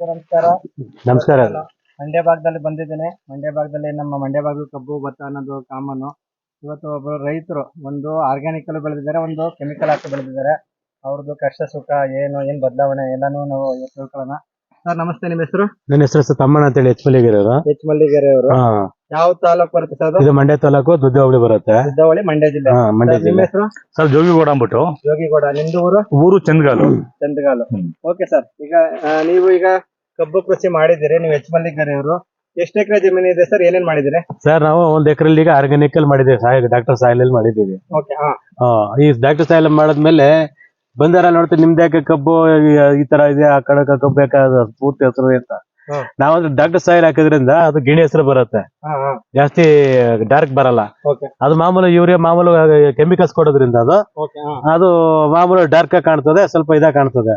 ನಮಸ್ಕಾರ. ನಮಸ್ಕಾರ. ಮಂಡ್ಯ ಭಾಗದಲ್ಲಿ ಬಂದಿದ್ದೇನೆ. ಮಂಡ್ಯ ಭಾಗದಲ್ಲಿ ನಮ್ಮ ಮಂಡ್ಯ ಭಾಗ ಕಬ್ಬು ಭತ್ತ ಅನ್ನೋದು ಕಾಮನ್ ಇವತ್ತು ಒಬ್ಬರು ರೈತರು ಒಂದು ಆರ್ಗ್ಯಾನಿಕ್ ಅಲ್ಲಿ ಬೆಳೆದಿದ್ದಾರೆ ಒಂದು ಕೆಮಿಕಲ್ ಹಾಕಿ ಬೆಳೆದಿದ್ದಾರೆ. ಅವ್ರದ್ದು ಕಷ್ಟ ಸುಖ ಏನು ಏನ್ ಬದಲಾವಣೆ ಎಲ್ಲಾನು ನಾವು ಇವತ್ತು ತಿಳ್ಕೊಳ್ಳೋಣ. ಸರ್ ನಮಸ್ತೆ ನಿಮ್ಮ ಹೆಸರು? ನನ್ನ ಹೆಸರು ತಮ್ಮಣ್ಣ ಅಂತೇಳಿ ಎಚ್ ಅವರು. ಎಚ್ ಮಲ್ಲಿಗೆರೆ ಅವರು. ಯಾವ ತಾಲೂಕ್ ಬರುತ್ತೆ ಸರ್ ಇದು ಮಂಡ್ಯ ತಾಲೂಕು ದುದ್ದ ಹೋಬಳಿ ಬರುತ್ತೆ. ಸಿದ್ದವಳಿ ಮಂಡ್ಯ ಜಿಲ್ಲೆ. ಹಾ ಮಂಡ್ಯ ಸರ್, ನಿಮ್ಮ ಜಿಲ್ಲೆ. ಹೆಸರು? ಸರ್ ಜೋಗಿಗೋಡ ಅಂದ್ಬಿಟ್ಟು. ಜೋಗಿಗೋಡ. ನಿಮ್ದು ಊರು? ಊರು ಚಂದ್ಗಾಲು. ಚಂದಗಾಲು. ಹ್ಮ್. ಓಕೆ ಸರ್ ಈಗ ಆ, ನೀವು ಈಗ ಕಬ್ಬು ಕೃಷಿ ಮಾಡಿದಿರಿ ನೀವು ಎಚ್ ಮಲ್ಲಿಕಾರ್ ಅವರು ಎಷ್ಟು ಎಕರೆ ಜಮೀನು ಇದೆ ಸರ್ ಏನೇನ್ ಮಾಡಿದಿರಿ ಸರ್ ನಾವು ಒಂದ್ ಎಕರೆಲ್ಲಿ ಈಗ ಅಲ್ಲಿ ಮಾಡಿದ್ದೀವಿ ಸಾಯ ಡಾಕ್ಟರ್ ಸಾಯಿಲ್ ಅಲ್ಲಿ ಮಾಡಿದ್ದೀವಿ. ಓಕೆ ಹಾ. ಹಾ ಈ ಡಾಕ್ಟರ್ ಸಾಯಿಲ್ ಮಾಡಿದ್ಮೇಲೆ ಬಂದಾರ ನೋಡ್ತೀವಿ ನಿಮ್ದು ಯಾಕೆ ಕಬ್ಬು ಈ- ಈ ತರ ಇದೆ ಆ ಕಡೆ ಕಬ್ಬು ಬೇಕಾದ ಪೂರ್ತಿ ಹೆಸರು ಅಂತ. ನಾವಂದ್ರೆ ಡಾಕ್ಟರ್ ಸಾಯಿಲ್ ಹಾಕಿದ್ರಿಂದ ಅದು ಗಿಣಿ ಹೆಸರು ಬರುತ್ತೆ. ಜಾಸ್ತಿ ಡಾರ್ಕ್ ಬರಲ್ಲ. ಅದು ಮಾಮೂಲಿ ಯೂರಿಯಾ ಮಾಮೂಲು ಕೆಮಿಕಲ್ಸ್ ಕೊಡೋದ್ರಿಂದ ಅದು. ಅದು ಮಾಮೂಲು ಡಾರ್ಕ್ ಆಗಿ ಕಾಣ್ತದೆ ಸ್ವಲ್ಪ ಇದಾಗ ಕಾಣ್ತದೆ.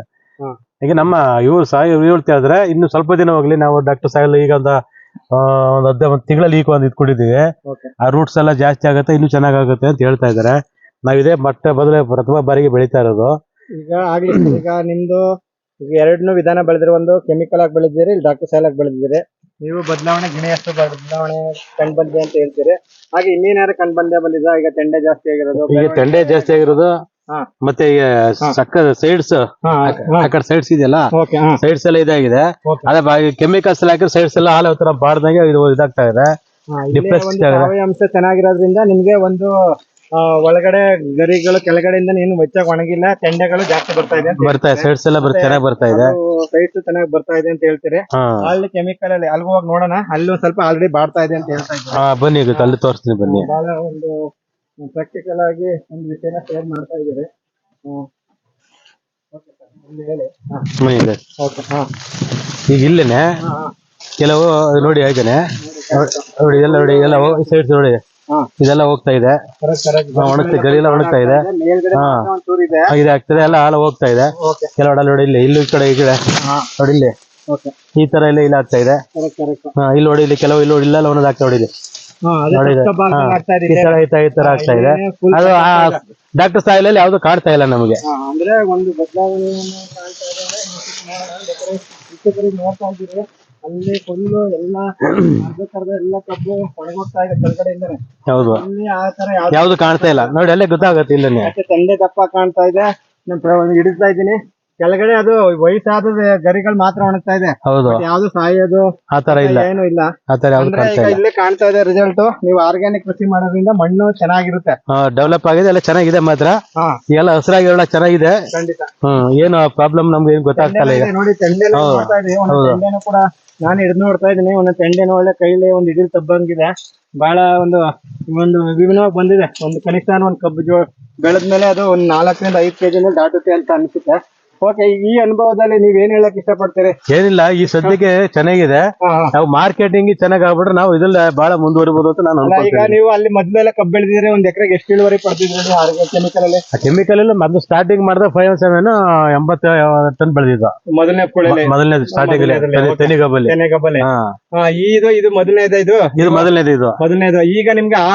ಈಗ ನಮ್ಮ ಇವ್ರು ಇವ್ರು ಹೇಳ್ತಾ ಇದ್ರೆ ಇನ್ನು ಸ್ವಲ್ಪ ದಿನ ಹೋಗ್ಲಿ ನಾವು ಡಾಕ್ಟರ್ ಸಾಯಿಲ್ ಈಗ ಒಂದು ಒಂದ್ ಹದ್ದ ಒಂದ್ ತಿಂಗಳಲ್ಲಿ ಈಗ ಒಂದ್ ಇದ್ಕೊಂಡಿದೀವಿ ಆ ರೂಟ್ಸ್ ಎಲ್ಲ ಜಾಸ್ತಿ ಆಗುತ್ತೆ ಇನ್ನು ಚೆನ್ನಾಗಾಗುತ್ತೆ ಅಂತ ಹೇಳ್ತಾ ಇದಾರೆ. ನಾವಿದೆ ಇದೇ ಮೊಟ್ಟ ಬದಲೇ ಪ್ರಥಮ ಬಾರಿಗೆ ಬೆಳೀತಾ ಇರೋದು. ಈಗ ಆಗ್ಲಿ ಈಗ ನಿಮ್ದು ಈಗ ಎರಡನ್ನೂ ವಿಧಾನ ಬೆಳೆದಿರೋ ಒಂದು ಕೆಮಿಕಲ್ ಆಗಿ ಬೆಳೆದಿದ್ದೀರಿ ಇಲ್ಲಿ ಡಾಕ್ಟರ್ ಸೈಲ್ ಆಗಿ ಬೆಳೆದಿರಿ ನೀವು ಬದಲಾವಣೆ ಗಿಣೆಯಷ್ಟು ಬದಲಾವಣೆ ಕಂಡು ಬಂದೆ ಅಂತ ಹೇಳ್ತೀರಿ. ಹಾಗೆ ಇನ್ನೇನಾದ್ರು ಕಂಡು ಬಂದೇ ಬಂದಿದ್ದ ಈಗ ತೆಂಡೆ ಜಾಸ್ತಿ ಆಗಿರೋದು ಈಗ ತೆಂಡೆ ಜಾಸ್ತಿ ಆಗಿರೋದು ಮತ್ತೆ ಈಗ ಸಕ್ಕ ಸೈಡ್ಸ್ ಆ ಕಡೆ ಸೈಡ್ಸ್ ಇದೆಯಲ್ಲ ಸೈಡ್ಸ್ ಎಲ್ಲ ಇದಾಗಿದೆ. ಅದೇ ಕೆಮಿಕಲ್ಸ್ ಎಲ್ಲ ಹಾಕಿದ್ರೆ ಸೈಡ್ಸ್ ಎಲ್ಲ ಹಾಲು ತರ ಬಾರ್ದಂಗೆ ಇದು ಇದಾಗ್ತಾ ಇದೆ. ಅಂಶ ಚೆನ್ನಾಗಿರೋದ್ರಿಂದ ನಿಮ್ಗೆ ಒಂದು ಆ, ಒಳಗಡೆ ಗರಿಗಳು ಕೆಳಗಡೆಯಿಂದ ಏನು ಹೆಚ್ಚಾಗಿ ಒಣಗಿಲ್ಲ ತೆಂಡೆಗಳು ಜಾಸ್ತಿ ಬರ್ತಾ ಇದೆ ಅಂತ ಬರ್ತಾ ಇದೆ. ಸೈಡ್ಸ್ ಎಲ್ಲ ಬರ್ ಚೆನ್ನಾಗಿ ಬರ್ತಾ ಇದೆ. ಸೈಟ್ ಚೆನ್ನಾಗಿ ಬರ್ತಾ ಇದೆ ಅಂತ ಹೇಳ್ತೀರಿ. ಹಾ. ಅಲ್ಲಿ ಕೆಮಿಕಲ್ ಅಲ್ಲಿ ಅಲ್ಲಿ ಹೋಗಿ ನೋಡೋಣ ಅಲ್ಲಿ ಒಂದ್ ಸ್ವಲ್ಪ ಆಲ್ರೆಡಿ ಬಾಡ್ತಾ ಇದೆ ಅಂತ ಹೇಳ್ತಾ ಇದ್ದಾರೆ. ಹಾ ಬನ್ನಿ ಈಗ ಅಲ್ಲಿ ತೋರಿಸ್ತೀನಿ ಬನ್ನಿ. ಬಹಳ ಒಂದು ಪ್ರಾಕ್ಟಿಕಲ್ ಆಗಿ ಒಂದು ವಿಷಯನ ಶೇರ್ ಮಾಡ್ತಾ ಇದ್ದಾರೆ. ಹೇಳಿ. ಬನ್ನಿ ಇದೆ. ಓಕೆ ಹಾ. ಈಗ ಇಲ್ಲೇನೆ? ಹಾ ಕೆಲವು ನೋಡಿ ಹಾಗೇನೆ ನೋಡಿ ಎಲ್ಲ ನೋಡಿ ಎಲ್ಲ ಸೈಡ್ಸ್ ನೋಡಿ. ಇದೆಲ್ಲ ಹೋಗ್ತಾ ಇದೆ. ಒಣಗ್ತಾ ಎಲ್ಲ ಒಣಗ್ತಾ ಇದೆ. ಹಾ. ಇದೆ ಆಗ್ತದೆ. ಎಲ್ಲ ಹಾಲು ಹೋಗ್ತಾ ಇದೆ. ಓಕೆ ಕೆಲವು ನೋಡಿ ಇಲ್ಲಿ ಇಲ್ಲಿ ಕಡೆ ಈ ಕಡೆ. ಹಾ. ನೋಡಿ ಇಲ್ಲಿ. ಈ ತರ ಎಲ್ಲ ಇಲ್ಲ ಆಗ್ತಾ ಇದೆ. ಇಲ್ಲಿ ನೋಡಿ ಇಲ್ಲಿ ಕೆಲವು ಇಲ್ಲಿ ಇಲ್ಲೆಲ್ಲ ಒಣದ ಆಗ್ತಾ ನೋಡಿ ಈ ತರ ಈ ತರ ಈ ತರ ಆಗ್ತಾ ಇದೆ. ಅದು. ಡಾಕ್ಟರ್ ಸಾಯಿಲ್ ಅಲ್ಲಿ ಯಾವ್ದು ಕಾಡ್ತಾ ಇಲ್ಲ ನಮಗೆ. ಅಂದ್ರೆ ಒಂದು ಬದಲಾವಣೆಯನ್ನು ಅಲ್ಲಿ ಫುಲ್ ಎಲ್ಲ ಅರ್ಧಕ್ಕರ್ಧ ಎಲ್ಲ ಕಬ್ಬು ಒಣಗೋಗ್ತಾ ಇದೆ ಕೆಳಗಡೆಯಿಂದನೇ. ಹೌದು. ಅಲ್ಲಿ ಆ ತರ ಯಾವ್ದು ಯಾವ್ದು ಕಾಣ್ತಾ ಇಲ್ಲ. ನೋಡಿ ಅಲ್ಲೇ ಗೊತ್ತಾಗತ್ತೆ ಇಲ್ಲೇ ಯಾಕೆ ತಂದೆ ದಪ್ಪ ಕಾಣ್ತಾ ಇದೆ. ನಾನು ಹಿಡಿಸ್ತಾ ಇದ್ದೀನಿ. ಕೆಳಗಡೆ ಅದು ವಯಸ್ಸಾದ ಗರಿಗಳು ಮಾತ್ರ ಒಣಗ್ತಾ ಇದೆ. ಹೌದು. ಮತ್ತೆ ಯಾವ್ದು ಸಾಯೋದು ಆತರ ಇಲ್ಲ. ಏನು ಇಲ್ಲ. ಆತರ ಯಾವ್ದು ಅಂದ್ರೆ ಕಾಣ್ತಾ ಈಗ ಇಲ್ಲ. ಇಲ್ಲೇ ಕಾಣ್ತಾ ಇದೆ ರಿಸಲ್ಟ್ ನೀವು ಆರ್ಗ್ಯಾನಿಕ್ ಕೃಷಿ ಮಾಡೋದ್ರಿಂದ ಮಣ್ಣು ಚೆನ್ನಾಗಿರುತ್ತೆ. ಡೆವಲಪ್ ಆಗಿದೆ ಎಲ್ಲ ಚೆನ್ನಾಗಿದೆ ಮಾತ್ರ. ಹಾ. ಎಲ್ಲ ಹಸಿರಾಗಿ ಎಲ್ಲ ಚೆನ್ನಾಗಿದೆ. ಖಂಡಿತ. ಹ್ಮ್ ಏನು ಪ್ರಾಬ್ಲಮ್ ನಮ್ಗೆ ಏನು ಗೊತ್ತಾಗ್ತಾ ಇಲ್ಲ ಈಗ. ನೋಡಿ ತೆಂಡೆ ಹೌದು. ನೋಡ್ತಾ ಇದೀವಿ. ಒಂದು ಹೌದು. ತೆಂಡೆನೂ ಕೂಡ ನಾನು ಹಿಡಿದು ನೋಡ್ತಾ ಇದ್ದೀನಿ. ಒಂದು ತೆಂಡೆನೂ ಒಳ್ಳೆ ಕೈಲಿ ಒಂದು ಇಡೀ ತಬ್ಬಂಗಿದೆ. ಬಹಳ ಒಂದು ಒಂದು ವಿಭಿನ್ನವಾಗಿ ಬಂದಿದೆ. ಒಂದು ಕನಿಷ್ಠ ಒಂದು ಕಬ್ಬು ಜೋ ಬೆಳೆದ್ಮೇಲೆ ಅದು ಒಂದ್ ನಾಲ್ಕರಿಂದ ಐದು ಕೆಜಿ ದಾಟುತ್ತೆ ಅಂತ ಅನ್ಸುತ್ತೆ. ಓಕೆ ಈ ಅನುಭವದಲ್ಲಿ ನೀವ್ ಏನ್ ಹೇಳಕ್ ಇಷ್ಟಪಡ್ತೀರಿ? ಏನಿಲ್ಲ ಈ ಸದ್ಯಕ್ಕೆ ಚೆನ್ನಾಗಿದೆ. ನಾವು ಮಾರ್ಕೆಟಿಂಗ್ ಚೆನ್ನಾಗ್ ಆಗ್ಬಿಟ್ರೆ ನಾವು ಇದ್ರಲ್ಲಿ ಬಹಳ ಮುಂದುವರಿಬಹುದು ಅಂತ ನಾನು ಈಗ ನೀವು ಅಲ್ಲಿ ಮೊದ್ಲೆಲ್ಲ ಕಬ್ಬು ಬೆಳೆದಿದ್ರೆ ಒಂದ್ ಎಕರೆಗೆ ಎಷ್ಟು ಇಳುವರಿ ಆರ್ಗ್ಯಾನಿಕ್ ಕೆಮಿಕಲ್ ಅಲ್ಲಿ? ಕೆಮಿಕಲ್ ಎಲ್ಲ ಮೊದಲು ಸ್ಟಾರ್ಟಿಂಗ್ ಮಾಡಿದ ಫೈವ್ ಸೆವೆನ್ ಎಂಬತ್ತು ಟನ್ ಬೆಳೆದಿದ್ದು ಮೊದಲನೇ ಮೊದಲನೇ ಮೊದಲನೇದು ಸ್ಟಾರ್ಟಿಂಗ್ ಮೊದಲನೇದ್ರಲ್ಲಿ, okay. ತೆನಿಗಬ್ಬಲ್ಲಿ. ತೆನೆ ಕಬ್ಬಲ್ಲಿ ಹಾ ಹಾ ಇದು ಇದು ಮೊದಲನೇದ ಇದು? ಇದು ಮೊದಲನೇದು ಇದು ಮೊದಲನೇದು. ಈಗ ನಿಮ್ಗೆ ಆ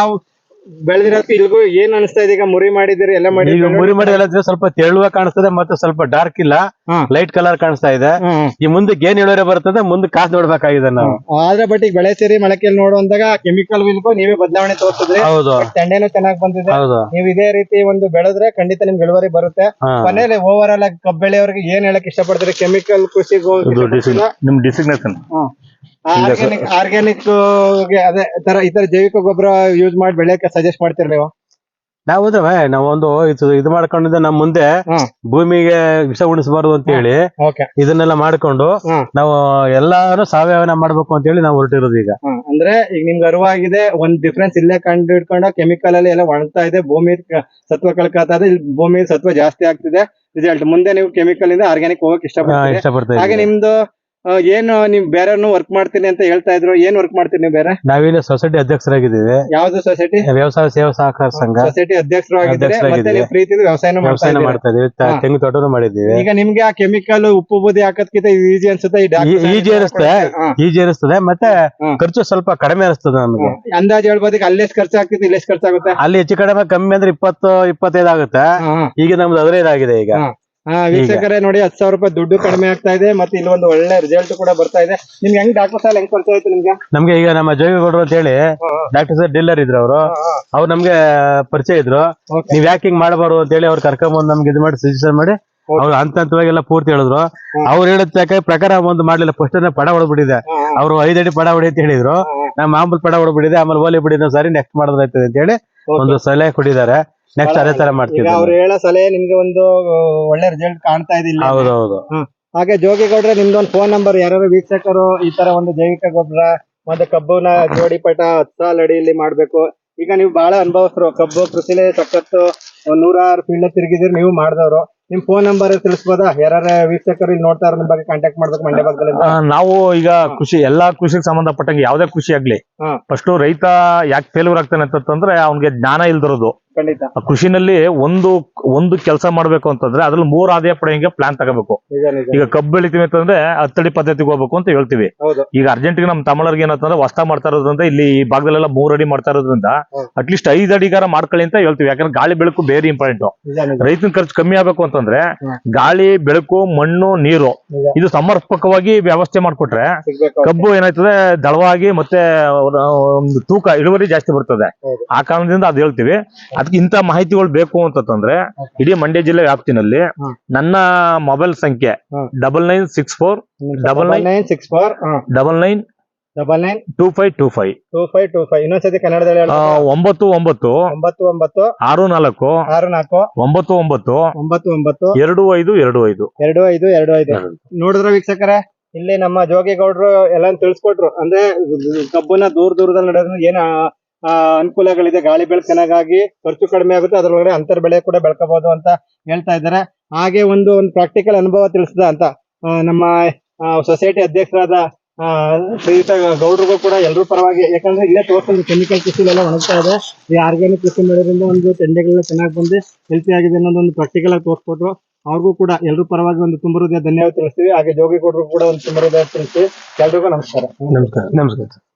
ಬೆಳೆದಿರೋದಕ್ಕೆ ಇಲ್ಗೂ ಏನ್ ಅನಿಸ್ತಾ ಇದೆ? ಈಗ ಮುರಿ ಮಾಡಿದಿರಿ ಎಲ್ಲ ಈಗ ಮುರಿ ಮಾಡಿ ಎಲ್ಲ ಸ್ವಲ್ಪ ತೆಳುವ ಕಾಣಿಸ್ತದೆ ಮತ್ತೆ ಸ್ವಲ್ಪ ಡಾರ್ಕ್ ಇಲ್ಲ. ಹಾ. ಲೈಟ್ ಕಲರ್ ಕಾಣಿಸ್ತಾ ಇದೆ. ಹ್ಮ್. ಈ ಮುಂದೆ ಏನ್ ಇಳುವರಿ ಬರ್ತದೆ ಮುಂದೆ ಕಾಸು ನೋಡ್ಬೇಕಾಗಿದೆ ನಾವು. ಆದ್ರೆ ಬಟ್ ಈಗ ಬೆಳೆ ಸೇರಿ ಮೊಳಕೆಯಲ್ಲಿ ನೋಡುವಂತಾಗ ಕೆಮಿಕಲ್ ವಿಲ್ಗೂ ನೀವೇ ಬದಲಾವಣೆ ತೋರಿಸಿದ್ರಿ. ಹೌದು. ತಂಡೇನು ಚೆನ್ನಾಗಿ ಬಂದಿದೆ. ಹೌದು. ನೀವು ಇದೇ ರೀತಿ ಒಂದು ಬೆಳೆದ್ರೆ ಖಂಡಿತ ನಿಮ್ಗೆ ಇಳುವರಿ ಬರುತ್ತೆ. ಹಾ. ಕೊನೆಯಲ್ಲಿ ಓವರ್ ಆಲ್ ಆಗಿ ಕಬ್ಬು ಬೆಳೆಯವರಿಗೆ ಏನ್ ಹೇಳಕ್ ಇಷ್ಟಪಡ್ತೀರಿ? ಕೆಮಿಕಲ್ ಕೃಷಿಗೂ ಇದು ಡಿಸಿಗ್ ನಿಮ್ ಡಿಸಿಗ್ನೇಷನ್ ಆರ್ಗ್ಯಾನಿಕ್ ಆರ್ಗ್ಯಾನಿಕ್ ಅದೇ ತರ ಈ ತರ ಜೈವಿಕ ಗೊಬ್ಬರ ಯೂಸ್ ಮಾಡಿ ಬೆಳೆಯಕ್ಕೆ ಸಜೆಸ್ಟ್ ಮಾಡ್ತೀರ ನೀವು? ನಾವು ಅಂದ್ರೆ ನಾವೊಂದು ಇದು ಇದು ಮಾಡ್ಕೊಂಡಿದ್ದೆ ನಮ್ ಮುಂದೆ ಭೂಮಿಗೆ ವಿಷ ಉಣಿಸಬಾರ್ದು ಅಂತ ಹೇಳಿ ಇದನ್ನೆಲ್ಲ ಮಾಡ್ಕೊಂಡು ನಾವು ಎಲ್ಲಾರು ಸಾವಯವನ ಮಾಡ್ಬೇಕು ಅಂತ ಹೇಳಿ ನಾವು ಹೊರಟಿರೋದು ಈಗ. ಅಂದ್ರೆ ಈಗ ನಿಮ್ಗೆ ಅರಿವಾಗಿದೆ ಒಂದ್ ಡಿಫ್ರೆನ್ಸ್ ಇಲ್ಲೇ ಕಂಡು ಹಿಡ್ಕೊಂಡು ಕೆಮಿಕಲ್ ಅಲ್ಲಿ ಎಲ್ಲ ಒಣಗ್ತಾ ಇದೆ ಭೂಮಿ ಸತ್ವ ಕಳ್ಕೊತಾ ಇದೆ ಭೂಮಿ ಸತ್ವ ಜಾಸ್ತಿ ಆಗ್ತಿದೆ ರಿಸಲ್ಟ್ ಮುಂದೆ ನೀವು ಕೆಮಿಕಲ್ ಇಂದ ಆರ್ಗ್ಯಾನಿಕ್ ಹೋಗಕ್ ಇಷ್ಟ ಇಷ್ಟಪಡ್ತೀರಿ ಇಷ್ಟಪಡ್ತಾ ಹಾಗೆ ನಿಮ್ದು ಏನು ನೀವು ಬೇರೆ ವರ್ಕ್ ಮಾಡ್ತೀನಿ ಅಂತ ಹೇಳ್ತಾ ಇದ್ರು. ಏನ್ ವರ್ಕ್ ಮಾಡ್ತೀನಿ ನೀವು ಬೇರೆ? ನಾವಿಲ್ಲಿ ಸೊಸೈಟಿ ಅಧ್ಯಕ್ಷರಾಗಿದ್ದೀವಿ. ಯಾವ್ದು ಸೊಸೈಟಿ ವ್ಯವಸಾಯ ಸೇವಾ ಸಹಕಾರ ಸಂಘ. ಸೊಸೈಟಿ ಅಧ್ಯಕ್ಷರು ಆಗಿದ್ರೆ ಮತ್ತೆ ಅಧ್ಯಕ್ಷರಾಗಿದ್ದೀವಿ. ನೀವು ಪ್ರೀತಿದು ವ್ಯವಸಾಯನ ಮಾಡ್ತಾ ವ್ಯವಸಾಯ ಇದ್ದೀರಾ. ಮಾಡ್ತಾ ಇದೀವಿ ತ- ಹಾ. ತೆಂಗು ತೋಟನು ಮಾಡಿದ್ದೀವಿ. ಈಗ ನಿಮ್ಗೆ ಆ ಕೆಮಿಕಲ್ ಉಪ್ಪು ಬೂದಿ ಹಾಕೋದ್ಕಿಂತ ಈಜಿ ಅನ್ಸುತ್ತೆ? ಈ ಈಜಿ ಅನಿಸ್ತದೆ ಹಾ. ಈಜಿ ಅನಿಸ್ತದೆ ಮತ್ತೆ ಹಾ. ಖರ್ಚು ಸ್ವಲ್ಪ ಕಡಿಮೆ ಅನಿಸ್ತದೆ ನಮಗೆ. ಅಂದಾಜ್ ಹೇಳ್ಬೋದು ಈಗ ಖರ್ಚು ಆಗ್ತಿತ್ತು ಇಲ್ಲಿ ಎಷ್ಟು ಖರ್ಚಾಗುತ್ತೆ? ಅಲ್ಲಿ ಹೆಚ್ಚು ಕಡಿಮೆ ಕಮ್ಮಿ ಅಂದ್ರೆ ಇಪ್ಪತ್ತು ಇಪ್ಪತ್ತೈದು ಆಗುತ್ತೆ. ಹಾ, ಹಾ. ಈಗ ನಮ್ದು ಹದಿನೈದು ಆಗಿದೆ ಈಗ. ಹಾ. ಹಾ ವೀಕ್ಷಕರೇ ನೋಡಿ ಹತ್ತು ಸಾವಿರ ರೂಪಾಯಿ ದುಡ್ಡು ಕಡಿಮೆ ಆಗ್ತಾ ಇದೆ ಮತ್ತೆ ಇಲ್ಲಿ ಒಂದು ಒಳ್ಳೆ ರಿಸಲ್ಟ್ ಕೂಡ ಬರ್ತಾ ಇದೆ. ನಿಮ್ಗೆ ಹೆಂಗ್ ಡಾಕ್ಟರ್ ಸಾಲ ಹೆಂಗ್ ಪರಿಚಯ ಆಯ್ತು ನಿಮ್ಗೆ? ನಮ್ಗೆ ಈಗ ನಮ್ಮ ಜೋಗಿಗೌಡರು ಅಂತ ಹೇಳಿ ಡಾಕ್ಟರ್ ಸರ್ ಡೀಲರ್ ಇದ್ರು ಅವರು. ಅವ್ರು ನಮ್ಗೆ ಪರಿಚಯ ಇದ್ರು. ನೀವ್ ಯಾಕೆ ಹಿಂಗ್ ಮಾಡಬಾರ್ದು ಅಂತ ಹೇಳಿ ಅವ್ರು ಕರ್ಕೊಂಡ್ಬಂದು ನಮ್ಗೆ ಇದು ಮಾಡಿ ಸಜೆಷನ್ ಮಾಡಿ ಅವ್ರು ಹಂತ ಹಂತವಾಗಿ ಎಲ್ಲ ಪೂರ್ತಿ ಹೇಳಿದ್ರು. ಅವ್ರು ಹೇಳಿದ ಪ್ರಕಾರ ಒಂದು ಮಾಡ್ಲಿಲ್ಲ. ಫಸ್ಟ್ ಪಡ ಹೊಡ್ಬಿಟ್ಟಿದೆ ಅವ್ರು ಐದಡಿ ಪಡ ಹೊಡಿ ಅಂತ ಹೇಳಿದ್ರು. ನಾ ಮಾಮೂಲಿ ಪಡ ಹೊಡ್ಬಿಟ್ಟಿದೆ ಆಮೇಲೆ ಓಲಿ ಬಿಡಿದ ಸರಿ ನೆಕ್ಸ್ಟ್ ಮಾಡೋದಾಯ್ತದೆ ಅಂತ ಹೇಳಿ ಒಂದು ಸಲಹೆ ಕೊಟ್ಟಿದ್ದಾರೆ. ನೆಕ್ಸ್ಟ್ ಅದೇ ತರ ಈಗ ಮಾಡ್ತೀವಿ ಅವ್ರು ಹೇಳೋ ಸಲಹೆ ನಿಮ್ಗೆ ಒಂದು ಒಳ್ಳೆ ರಿಸಲ್ಟ್ ಕಾಣ್ತಾ ಇದೆ ಇಲ್ಲಿ. ಹೌದೌದು. ಹಾಗೆ ಜೋಗಿಗೌಡ್ರೆ ನಿಮ್ದು ಒಂದು ಫೋನ್ ನಂಬರ್ ಯಾರು ವೀಕ್ಷಕರು ಈ ತರ ಒಂದು ಜೈವಿಕ ಗೊಬ್ಬರ ಮತ್ತೆ ಕಬ್ಬುನ ಜೋಡಿ ಪಟ ಹತ್ತು ಸಾಲ ಅಡಿಯಲ್ಲಿ ಮಾಡ್ಬೇಕು. ಈಗ ನೀವು ಬಹಳ ಅನುಭವಸ್ಥರು. ಕಬ್ಬು ಕೃಷಿಲೇ ಸಖತ್ತು ಒಂದ್ ನೂರಾರು ಫೀಲ್ಡ್ ತಿರುಗಿದ್ರೆ ನೀವು ಮಾಡಿದವರು. ನಿಮ್ ಫೋನ್ ನಂಬರ್ ತಿಳಿಸ್ಬೋದಾ? ಯಾರ ವೀಕ್ಷಕರು ಇಲ್ಲಿ ನೋಡ್ತಾ ಇರೋ ನಿಮ್ ಬಗ್ಗೆ ಕಾಂಟ್ಯಾಕ್ಟ್ ಮಾಡ್ಬೇಕು ಮಂಡ್ಯ ಭಾಗದಲ್ಲಿ ಆ, ನಾವು ಈಗ ಕೃಷಿ ಎಲ್ಲಾ ಕೃಷಿಗೆ ಸಂಬಂಧಪಟ್ಟಂಗೆ ಯಾವ್ದೇ ಕೃಷಿ ಆಗ್ಲಿ ಹಾ. ಫಸ್ಟ್ ರೈತ ಯಾಕೆ ಫೇಲ್ಯೂರ್ ಆಗ್ತಾನೆ ಅಂತಂದ್ರೆ ಅವ್ನಿಗೆ ಜ್ಞಾನ ಇಲ್ದಿರೋದು. ಕೃಷಿನಲ್ಲಿ ಒಂದು ಒಂದು ಕೆಲಸ ಮಾಡ್ಬೇಕು ಅಂತಂದ್ರೆ ಅದ್ರಲ್ಲಿ ಮೂರ್ ಆದಾಯ ಪಡೆಯಂಗೆ ಪ್ಲಾನ್ ತಗೋಬೇಕು. ಈಗ ಕಬ್ಬು ಬೆಳಿತೀವಿ ಅಂತಂದ್ರೆ ಹತ್ತಡಿ ಪದ್ಧತಿಗೆ ಹೋಗ್ಬೇಕು ಅಂತ ಹೇಳ್ತೀವಿ. ಈಗ ಅರ್ಜೆಂಟಿಗೆ ನಮ್ಮ ತಮಿಳರ್ಗೆ ಏನಂತಂದ್ರೆ ಹೊಸ ಮಾಡ್ತಾ ಇರೋದ್ರಿಂದ ಇಲ್ಲಿ ಈ ಭಾಗದಲ್ಲೆಲ್ಲ ಮೂರ್ ಅಡಿ ಮಾಡ್ತಾ ಇರೋದ್ರಿಂದ ಅಟ್ಲೀಸ್ಟ್ ಐದ್ ಅಡಿಗಾರ ಮಾಡ್ಕೊಳ್ಳಿ ಅಂತ ಹೇಳ್ತೀವಿ. ಯಾಕಂದ್ರೆ ಗಾಳಿ ಬೆಳಕು ಬೇರೆ ಇಂಪಾರ್ಟೆಂಟ್ ರೈತನ ಖರ್ಚು ಕಮ್ಮಿ ಆಗ್ಬೇಕು ಅಂತಂದ್ರೆ ಗಾಳಿ ಬೆಳಕು ಮಣ್ಣು ನೀರು ಇದು ಸಮರ್ಪಕವಾಗಿ ವ್ಯವಸ್ಥೆ ಮಾಡ್ಕೊಟ್ರೆ ಕಬ್ಬು ಏನಾಯ್ತದೆ ದಳವಾಗಿ ಮತ್ತೆ ತೂಕ ಇಳುವರಿ ಜಾಸ್ತಿ ಬರ್ತದೆ. ಆ ಕಾರಣದಿಂದ ಅದ್ ಹೇಳ್ತೀವಿ. ಅದಕ್ಕೆ ಇಂತ ಮಾಹಿತಿಗಳು ಬೇಕು ಅಂತಂದ್ರೆ ಇಡೀ ಮಂಡ್ಯ ಜಿಲ್ಲೆ ವ್ಯಾಪ್ತಿನಲ್ಲಿ. ನನ್ನ ಮೊಬೈಲ್ ಸಂಖ್ಯೆ. Double nine six four double nine nine six four double nine double nine two five two five. Two five two five. ಇನ್ನೊಂದ್ಸತಿ ಕನ್ನಡದಲ್ಲಿ ಒಂಬತ್ತು ಒಂಬತ್ತು ಒಂಬತ್ತು ಒಂಬತ್ತು ಆರು ನಾಲ್ಕು ಆರು ನಾಲ್ಕು ಒಂಬತ್ತು ಒಂಬತ್ತು ಒಂಬತ್ತು ಒಂಬತ್ತು ಎರಡು ಐದು ಎರಡು ಐದು. ಎರಡು ಐದು ಎರಡು ಐದು. ನೋಡಿದ್ರ ವೀಕ್ಷಕರೇ? ಇಲ್ಲಿ ನಮ್ಮ ಜೋಗಿಗೌಡ್ರು ಎಲ್ಲ ತಿಳಿಸ್ಕೊಟ್ರು. ಅಂದ್ರೆ ಕಬ್ಬನ್ನ ದೂರ ದೂರದಲ್ಲಿ ನಡೆಯೋದ್ರಿಂದ ಏನ ಅನುಕೂಲಗಳಿದೆ. ಗಾಳಿ ಬೆಳೆ ಚೆನ್ನಾಗಾಗಿ ಖರ್ಚು ಕಡಿಮೆ ಆಗುತ್ತೆ. ಅದರೊಳಗಡೆ ಅಂತರ್ ಬೆಳೆ ಕೂಡ ಬೆಳ್ಕೋಬಹುದು ಅಂತ ಹೇಳ್ತಾ ಇದ್ದಾರೆ. ಹಾಗೆ ಒಂದು ಒಂದು ಪ್ರಾಕ್ಟಿಕಲ್ ಅನುಭವ ತಿಳಿಸಿದ ಅಂತ ನಮ್ಮ ಸೊಸೈಟಿ ಅಧ್ಯಕ್ಷರಾದ ಶ್ರೀಯುತ ಗೌಡ್ರಿಗೂ ಕೂಡ ಎಲ್ಲರೂ ಪರವಾಗಿ. ಯಾಕಂದ್ರೆ ಇಲ್ಲೇ ತೋರಿಸಿದ್ರೆ ಕೆಮಿಕಲ್ ಕೃಷಿ ಎಲ್ಲ ಒಣಗ್ತಾ ಇದೆ. ಈ ಆರ್ಗ್ಯಾನಿಕ್ ಕೃಷಿ ಮಾಡೋದ್ರಿಂದ ಒಂದು ತೆಂಡೆಗಳನ್ನ ಚೆನ್ನಾಗಿ ಬಂದು ಹೆಲ್ತಿ ಆಗಿದೆ ಅನ್ನೋದು ಒಂದು ಪ್ರಾಕ್ಟಿಕಲ್ ಆಗಿ ತೋರಿಸ್ಕೊಟ್ರು. ಅವ್ರಿಗೂ ಕೂಡ ಎಲ್ಲರೂ ಪರವಾಗಿ ಒಂದು ತುಂಬ ಹೃದಯ ಧನ್ಯವಾದ ತಿಳಿಸ್ತೀವಿ. ಹಾಗೆ ಜೋಗಿ ಕೊಡ್ರು ಕೂಡ ಒಂದು ತುಂಬ ಹೃದಯ ತಿಳಿಸ್ತೀವಿ. ಎಲ್ರಿಗೂ ನಮಸ್ಕಾರ. ನಮಸ್ಕಾರ. ನಮಸ್ಕಾರ.